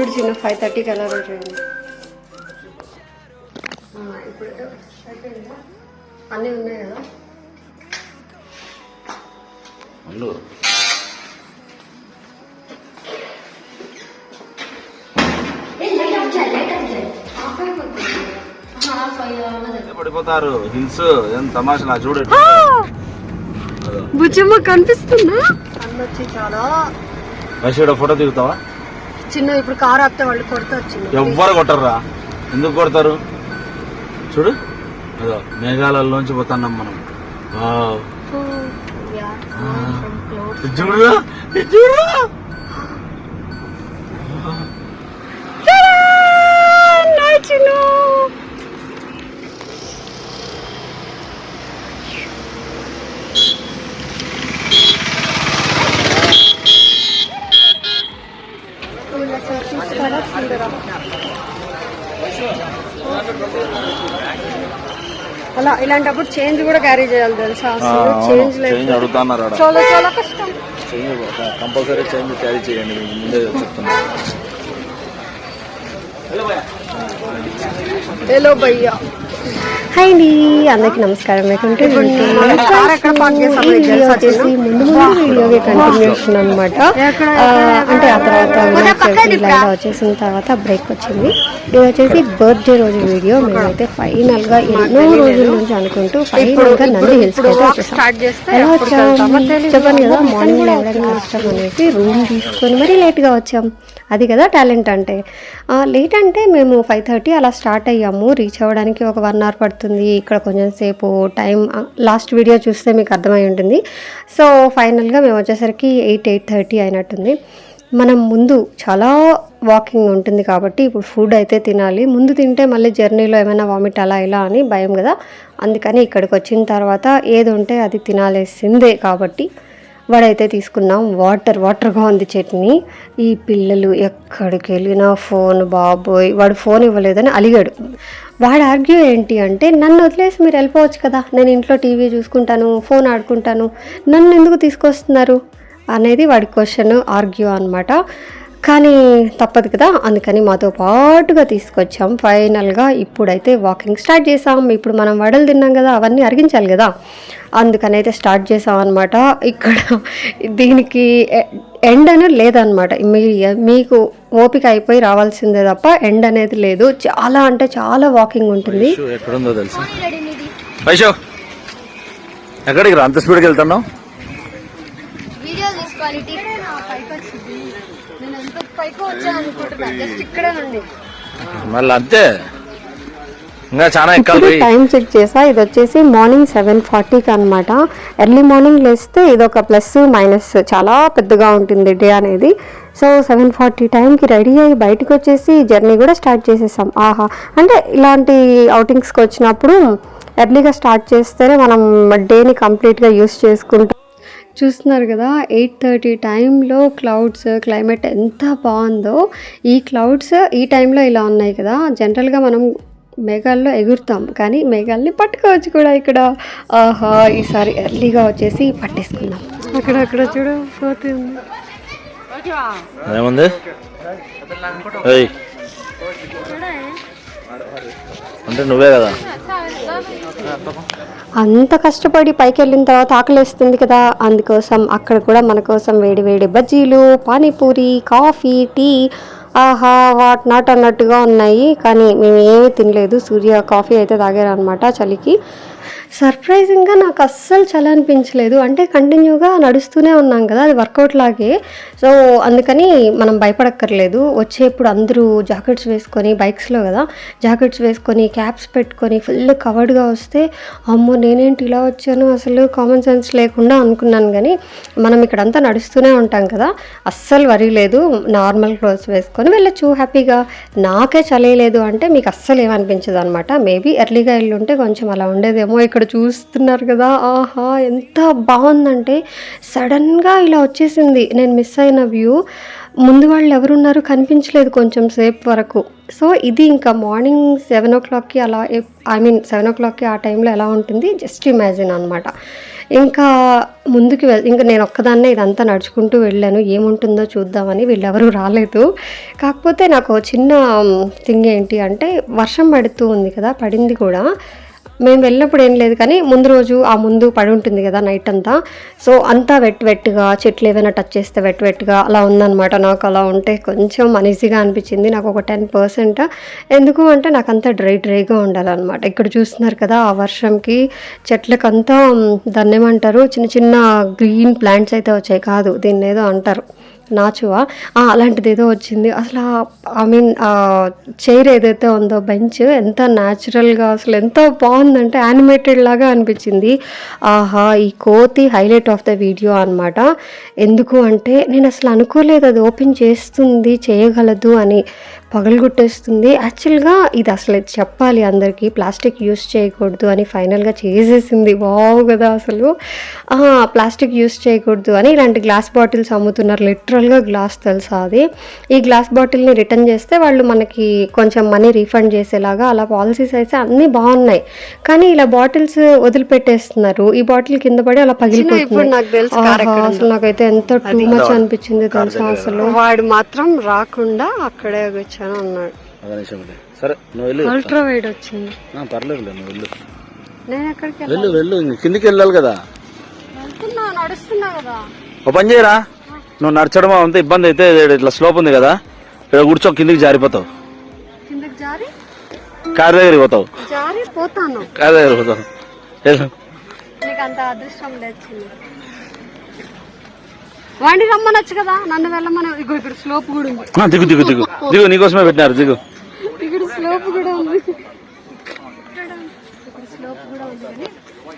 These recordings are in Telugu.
చూడు చిన్న ఫైవ్ థర్టీకి ఎలా ఇప్పుడు అయిపోయిందా? అన్నీ ఉన్నాయి కదా? పడిపోతారు. హిల్స్ ఏం తమాషా చూడు. బుజ్జమ్మ కనిపిస్తుందా? చాలా ఫోటో దిగుతావా? చిన్న ఇప్పుడు కారు ఆపితే వాళ్ళు కొడతారు చిన్న ఎవ్వరు కొట్టరురా. ఎందుకు కొడతారు? చూడు. అదో మేఘాలలోంచి పోతున్నాం మనం. చూడురా చిన్న అలా ఇలాంటప్పుడు చేంజ్ కూడా క్యారీ చేయాలి తెలుసా? చేంజ్ అడుగుతున్నారు చాలా చాలా కష్టం. చేంజ్ కంపల్సరీ చేంజ్ క్యారీ చేయండి ముందే హలో భయ్యా. హాయ్ అండి అందరికి నమస్కారం. వెల్కమ్ టు కార్ ఎక్కడ పార్క్ చేసామో నీకు తెలుసా వచ్చేసి ముందు ముందు వీడియోకి కంటిన్యూషన్ అనమాట అంటే ఆ తర్వాత ఇలా వచ్చేసిన తర్వాత బ్రేక్ వచ్చింది. ఇది వచ్చేసి బర్త్డే రోజు వీడియో మేమైతే ఫైనల్గా ఎన్నో రోజుల నుంచి అనుకుంటూ ఫైనల్గా నంది హిల్స్ అయితే వచ్చేసాం. ఎలా వచ్చాం? తెలీదు. చెప్పాను కదా మార్నింగ్ లేవడానికి కష్టం అనేసి రూమ్ తీసుకొని మరీ లేట్గా వచ్చాం. అది కదా టాలెంట్ అంటే. లేట్ అంటే మేము ఫైవ్ థర్టీ అలా స్టార్ట్ అయ్యాము. రీచ్ అవ్వడానికి ఒక వన్ అవర్ పడుతుంది. ఇక్కడ కొంచెం సేపు టైం లాస్ట్ వీడియో చూస్తే మీకు అర్థమై ఉంటుంది. సో ఫైనల్గా మేము వచ్చేసరికి ఎయిట్ ఎయిట్ థర్టీ అయినట్టుంది. మనం ముందు చాలా వాకింగ్ ఉంటుంది కాబట్టి ఇప్పుడు ఫుడ్ అయితే తినాలి. ముందు తింటే మళ్ళీ జర్నీలో ఏమైనా వామిట్ అలా ఇలా అని భయం కదా. అందుకని ఇక్కడికి వచ్చిన తర్వాత ఏది ఉంటే అది తినాలేసిందే కాబట్టి వాడైతే తీసుకున్నాం. వాటర్ వాటర్గా ఉంది చట్నీ. ఈ పిల్లలు ఎక్కడికి వెళ్ళినా ఫోన్ బాబోయ్ వాడు ఫోన్ ఇవ్వలేదని అలిగాడు. వాడు ఆర్గ్యూ ఏంటి అంటే నన్ను వదిలేసి మీరు వెళ్ళిపోవచ్చు కదా. నేను ఇంట్లో టీవీ చూసుకుంటాను ఫోన్ ఆడుకుంటాను. నన్ను ఎందుకు తీసుకొస్తున్నారు? అనేది వాడి క్వశ్చన్ ఆర్గ్యూ అనమాట కానీ తప్పదు కదా అందుకని మాతో పాటుగా తీసుకొచ్చాం. ఫైనల్గా ఇప్పుడైతే వాకింగ్ స్టార్ట్ చేసాం ఇప్పుడు మనం వడలు తిన్నాం కదా అవన్నీ అరిగించాలి కదా. అందుకని అయితే స్టార్ట్ చేసాం అనమాట ఇక్కడ దీనికి ఎండ్ అనేది లేదనమాట మీ మీకు ఓపిక అయిపోయి రావాల్సిందే తప్ప ఎండ్ అనేది లేదు. చాలా అంటే చాలా వాకింగ్ ఉంటుంది. ఎక్కడికి రా? అంత స్పీడ్కి వెళ్తున్నావు వీడియో తీసుకోవాలి పైకి వచ్చింది నేను ఎంత పైకి వచ్చాను అనుకుంటున్నా జస్ట్ ఇక్కడే నుండి. మళ్ళీ అంతే. ఇంకా చాలా ఎక్కాలి పోయి. టైం చెక్ చేసా ఇది వచ్చేసి మార్నింగ్ సెవెన్ ఫార్టీకి అనమాట ఎర్లీ మార్నింగ్ లేస్తే ఇది ఒక ప్లస్ మైనస్ చాలా పెద్దగా ఉంటుంది డే అనేది. సో సెవెన్ ఫార్టీ టైంకి రెడీ అయ్యి బయటకు వచ్చేసి జర్నీ కూడా స్టార్ట్ చేసేసాం. ఆహా. అంటే ఇలాంటి అవుటింగ్స్కి వచ్చినప్పుడు ఎర్లీగా స్టార్ట్ చేస్తేనే మనం డేని కంప్లీట్గా యూస్ చేసుకుంటాం. చూస్తున్నారు కదా ఎయిట్ థర్టీ టైంలో క్లౌడ్స్ క్లైమేట్ ఎంత బాగుందో. ఈ క్లౌడ్స్ ఈ టైంలో ఇలా ఉన్నాయి కదా. జనరల్గా మనం మేఘాల్లో ఎగురుతాం కానీ మేఘాల్ని పట్టుకోవచ్చు కూడా ఇక్కడ. ఆహా ఈసారి ఎర్లీగా వచ్చేసి పట్టేసుకుందాం. అక్కడ అక్కడ చూడు పోతుంది ఏముంది. అంటే నువ్వే కదా? అంత కష్టపడి పైకి వెళ్ళిన తర్వాత ఆకలేస్తుంది కదా. అందుకోసం అక్కడ కూడా మన కోసం వేడి వేడి బజ్జీలు పానీపూరి కాఫీ టీ ఆహా వాట్ నాట్ అన్నట్టుగా ఉన్నాయి. కానీ మేము ఏమీ తినలేదు. సూర్య కాఫీ అయితే తాగారనమాట చలికి. సర్ప్రైజింగ్గా నాకు అస్సలు చలి అనిపించలేదు. అంటే కంటిన్యూగా నడుస్తూనే ఉన్నాం కదా అది వర్కౌట్ లాగే. సో అందుకని మనం భయపడక్కర్లేదు. వచ్చేప్పుడు అందరూ జాకెట్స్ వేసుకొని బైక్స్లో కదా జాకెట్స్ వేసుకొని క్యాప్స్ పెట్టుకొని ఫుల్ కవర్డ్గా వస్తే అమ్మో నేనేంటి ఇలా వచ్చాను? అసలు కామన్ సెన్స్ లేకుండా అనుకున్నాను కానీ మనం ఇక్కడంతా నడుస్తూనే ఉంటాం కదా అస్సలు వరి లేదు. నార్మల్ క్లోత్స్ వేసుకొని వెళ్ళచ్చు హ్యాపీగా. నాకే చలియలేదు అంటే మీకు అస్సలు ఏమనిపించదు అనమాట మేబీ ఎర్లీగా వెళ్ళుంటే కొంచెం అలా ఉండేదేమో ఇక్కడ చూస్తున్నారు కదా. ఆహా ఎంత బాగుందంటే సడన్గా ఇలా వచ్చేసింది. నేను మిస్ అయిన వ్యూ. ముందు వాళ్ళు ఎవరున్నారు కనిపించలేదు కొంచెం సేపు వరకు. సో ఇది ఇంకా మార్నింగ్ సెవెన్ ఓ క్లాక్కి అలా ఐ మీన్ సెవెన్ ఓ క్లాక్కి ఆ టైంలో ఎలా ఉంటుంది? జస్ట్ ఇమాజిన్ అనమాట ఇంకా ముందుకు వెళ్ ఇంకా నేను ఒక్కదాన్నే ఇదంతా నడుచుకుంటూ వెళ్ళాను. ఏముంటుందో చూద్దామని వీళ్ళెవరూ రాలేదు. కాకపోతే నాకు చిన్న థింగ్ ఏంటి అంటే వర్షం పడుతూ ఉంది కదా పడింది కూడా. మేము వెళ్ళినప్పుడు ఏం లేదు కానీ ముందు రోజు ఆ ముందు పడి ఉంటుంది కదా నైట్ అంతా. సో అంతా వెట్ వెట్గా చెట్లు ఏమైనా టచ్ చేస్తే వెట్ వెట్గా అలా ఉందన్నమాట. నాకు అలా ఉంటే కొంచెం అనీజీగా అనిపించింది. నాకు ఒక టెన్ పర్సెంట్ ఎందుకు అంటే నాకు అంతా డ్రై డ్రైగా ఉండాలన్నమాట. ఇక్కడ చూస్తున్నారు కదా ఆ వర్షంకి చెట్లకంతా మ్, దాన్ని ఏమంటారు చిన్న చిన్న గ్రీన్ ప్లాంట్స్ అయితే వచ్చాయి. కాదు దీన్ని ఏదో అంటారు. నాచువా? ఆ, అలాంటిది ఏదో వచ్చింది. అసలు ఐ మీన్ చైర్ ఏదైతే ఉందో బెంచ్ ఎంత న్యాచురల్గా అసలు ఎంత బాగుందంటే యానిమేటెడ్ లాగా అనిపించింది. ఆహా ఈ కోతి హైలైట్ ఆఫ్ ద వీడియో అన్నమాట. ఎందుకు అంటే నేను అసలు అనుకోలేదు అది ఓపెన్ చేస్తుంది చేయగలదు అని పగలగొట్టేస్తుంది. యాక్చువల్గా ఇది అసలు చెప్పాలి అందరికీ ప్లాస్టిక్ యూస్ చేయకూడదు అని ఫైనల్గా చేసేసింది. బావు కదా అసలు. ప్లాస్టిక్ యూస్ చేయకూడదు అని ఇలాంటి గ్లాస్ బాటిల్స్ అమ్ముతున్నారు లిటరల్గా గ్లాస్ తెలుసా అది? ఈ గ్లాస్ బాటిల్ని రిటర్న్ చేస్తే వాళ్ళు మనకి కొంచెం మనీ రీఫండ్ చేసేలాగా అలా పాలసీస్ అయితే అన్నీ బాగున్నాయి. కానీ ఇలా బాటిల్స్ వదిలిపెట్టేస్తున్నారు. ఈ బాటిల్ కింద పడి అలా పగిలిపోతుంది అసలు నాకైతే ఎంత టూ మచ్ అనిపించింది తెలుసా అసలు? వాడు మాత్రం రాకుండా అక్కడే. సరే నువ్వు వెళ్ళు. అల్ట్రా వైడ్ వచ్చింది. ఆ, పర్లేదులే నువ్వు వెళ్ళు. నేను ఎక్కడికి వెళ్ళు వెళ్ళు. ఇంక కిందికి వెళ్ళాలి కదా. వెళ్తున్నా నడుస్తున్నా కదా. ఓ పని చేయరా? నువ్వు నడచడం అంత ఇబ్బంది అయితే ఇట్లా స్లోప్ ఉంది కదా. ఇక్కడ కూర్చో కిందికి జారిపోతావు కిందకి జారి? కార్ దగ్గరికి పోతావు. జారి పోతాను. కార్ దగ్గర పోతావు. వాడిని రమ్మనొచ్చు కదా. నన్ను వెళ్ళమని. ఇగో ఇక్కడ స్లోప్ కూడా ఉంది. ఆ, దిగు దిగు దిగు. దిగు నీకోసమే పెట్టినారు దిగు. ఇక్కడ స్లోప్ కూడా ఉంది. ఇక్కడ స్లోప్ కూడా ఉంది. కానీ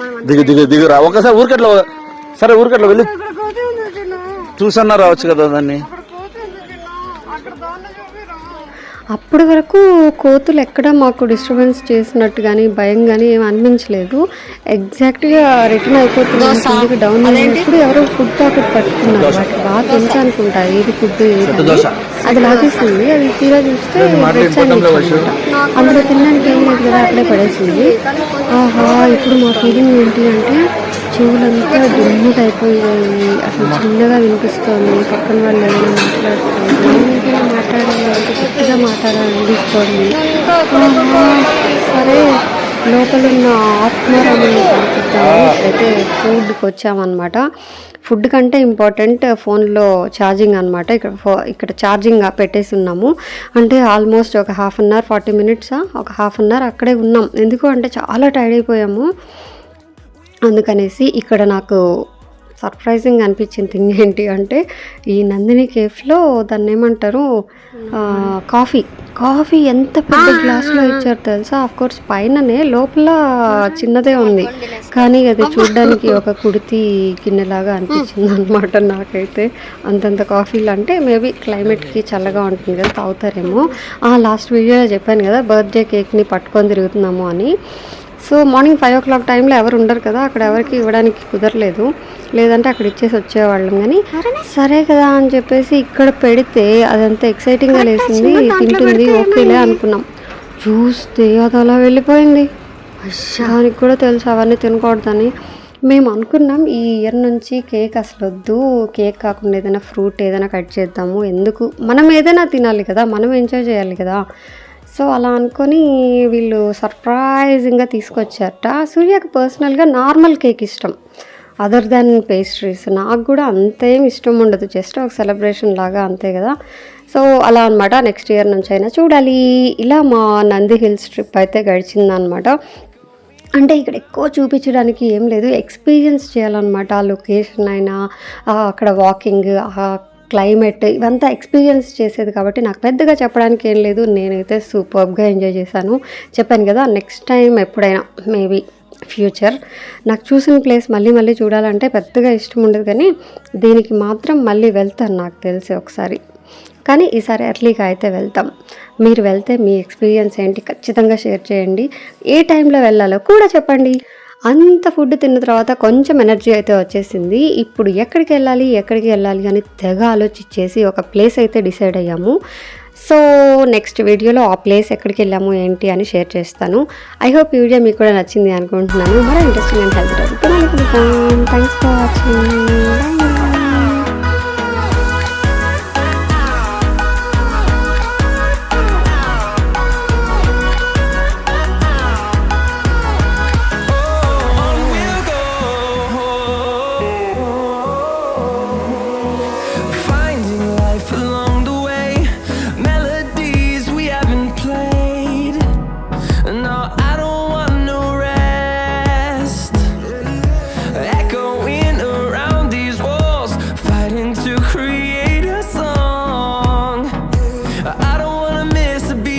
మనం దిగు దిగు దిగు రా. ఒకసారి ఊరికట్లా సరే ఊరికట్లా వెళ్ళి ఇక్కడ కోతి ఉంది చిన్న చూసన్నా రావచ్చు కదా దాన్ని. అప్పటి వరకు కోతులు ఎక్కడ మాకు డిస్టర్బెన్స్ చేసినట్టు కానీ భయం కానీ ఏం అనిపించలేదు. ఎగ్జాక్ట్గా రిటర్న్ అయిపోతున్నాం కిందకి డౌన్ అయినప్పుడు ఎవరో ఫుడ్ ప్యాకెట్ పట్టుకున్నారు. వాటికి బాగా తెలుసు అనుకుంటా ఏది ఫుడ్ ఏది అది? లాగేసింది. అది తీరా చూస్తే. అందులో తినడానికి ఏం లేదు కదా అక్కడే పడేసింది. ఆహా ఇప్పుడు మా ఫీలింగ్ ఏంటి అంటే చెవులంతా దుమ్ముగా అయిపోయాయి అసలు చిన్నగా వినిపిస్తోంది. పక్కన వాళ్ళు ఏమైనా మాట్లాడుతున్నారు. ఏమైనా మాట్లాడాలి అంటే గట్టిగా మాట్లాడాలనిపిస్తోంది ఆహా, సరే. లోపల ఉన్న ఆత్మరామని కనిపిద్దామని అయితే ఫుడ్కి వచ్చామన్నమాట. ఫుడ్ కంటే ఇంపార్టెంట్ ఫోన్లో ఛార్జింగ్ అనమాట ఇక్కడ ఫో ఇక్కడ ఛార్జింగ్ పెట్టేసి ఉన్నాము. అంటే ఆల్మోస్ట్ ఒక హాఫ్ అన్ అవర్ ఫార్టీ మినిట్సా? ఒక హాఫ్ అన్ అవర్ అక్కడే ఉన్నాం. ఎందుకు అంటే చాలా టైర్డ్ అయిపోయాము. అందుకనేసి ఇక్కడ నాకు సర్ప్రైజింగ్ అనిపించిన థింగ్ ఏంటి అంటే ఈ నందిని కేఫ్లో దాన్ని ఏమంటారు? ఆ, కాఫీ. కాఫీ ఎంత పెద్ద గ్లాస్లో ఇచ్చారు తెలుసా? ఆఫ్ కోర్స్ పైననే లోపల చిన్నదే ఉంది. కానీ అది చూడడానికి ఒక కుడితి గిన్నెలాగా అనిపించింది అనమాట నాకైతే. అంతంత కాఫీలు అంటే మేబీ క్లైమేట్కి చల్లగా ఉంటుంది కదా తాగుతారేమో. లాస్ట్ వీడియోలో చెప్పాను కదా బర్త్డే కేక్ని పట్టుకొని తిరుగుతున్నాము అని. So morning five o'clock టైంలో ఎవరు ఉండరు కదా అక్కడ ఎవరికి ఇవ్వడానికి కుదరలేదు. లేదంటే అక్కడ ఇచ్చేసి వచ్చేవాళ్ళం కానీ సరే కదా అని చెప్పేసి ఇక్కడ పెడితే అదంతా ఎక్సైటింగ్గా లేసింది తింటుంది ఓకేలే అనుకున్నాం. చూస్తే అది అలా వెళ్ళిపోయింది. దానికి కూడా తెలుసు అవన్నీ తినకూడదని. మేము అనుకున్నాం ఈ ఇయర్ నుంచి కేక్ అసలు వద్దు కేక్ కాకుండా ఏదైనా ఫ్రూట్ ఏదైనా కట్ చేద్దాము. ఎందుకు? మనం ఏదైనా తినాలి కదా మనం ఎంజాయ్ చేయాలి కదా. సో అలా అనుకొని వీళ్ళు సర్ప్రైజింగ్గా తీసుకొచ్చారట. సూర్యకి పర్సనల్గా నార్మల్ కేక్ ఇష్టం. Other than pastries. నాకు కూడా అంతేం ఇష్టం ఉండదు. జస్ట్ ఒక సెలబ్రేషన్ లాగా అంతే కదా. సో అలా అనమాట నెక్స్ట్ ఇయర్ నుంచి అయినా చూడాలి. ఇలా మా నంది హిల్స్ ట్రిప్ అయితే గడిచిందనమాట అంటే ఇక్కడ ఎక్కువ చూపించడానికి ఏం లేదు. ఎక్స్పీరియన్స్ చేయాలన్నమాట ఆ లొకేషన్ అయినా అక్కడ వాకింగ్ క్లైమేట్ ఇవంతా ఎక్స్పీరియన్స్ చేసేది కాబట్టి నాకు పెద్దగా చెప్పడానికి ఏం లేదు. నేనైతే సూపర్గా ఎంజాయ్ చేశాను. చెప్పాను కదా నెక్స్ట్ టైం ఎప్పుడైనా మేబీ ఫ్యూచర్ నాకు చూసిన ప్లేస్ మళ్ళీ మళ్ళీ చూడాలంటే పెద్దగా ఇష్టం ఉండదు కానీ దీనికి మాత్రం మళ్ళీ వెళ్తాను నాకు తెలిసి ఒకసారి. కానీ ఈసారి ఎర్లీగా అయితే వెళ్తాం. మీరు వెళ్తే మీ ఎక్స్పీరియన్స్ ఏంటి? ఖచ్చితంగా షేర్ చేయండి. ఏ టైంలో వెళ్ళాలో కూడా చెప్పండి. అంత ఫుడ్ తిన్న తర్వాత కొంచెం ఎనర్జీ అయితే వచ్చేసింది. ఇప్పుడు ఎక్కడికి వెళ్ళాలి ఎక్కడికి వెళ్ళాలి అని తెగ ఆలోచించేసి ఒక ప్లేస్ అయితే డిసైడ్ అయ్యాము. సో నెక్స్ట్ వీడియోలో ఆ ప్లేస్ ఎక్కడికి వెళ్ళాము ఏంటి అని షేర్ చేస్తాను. ఐ హోప్ ఈ వీడియో మీకు కూడా నచ్చింది అనుకుంటున్నాను. మరో interesting and health thanks for watching miss a beat.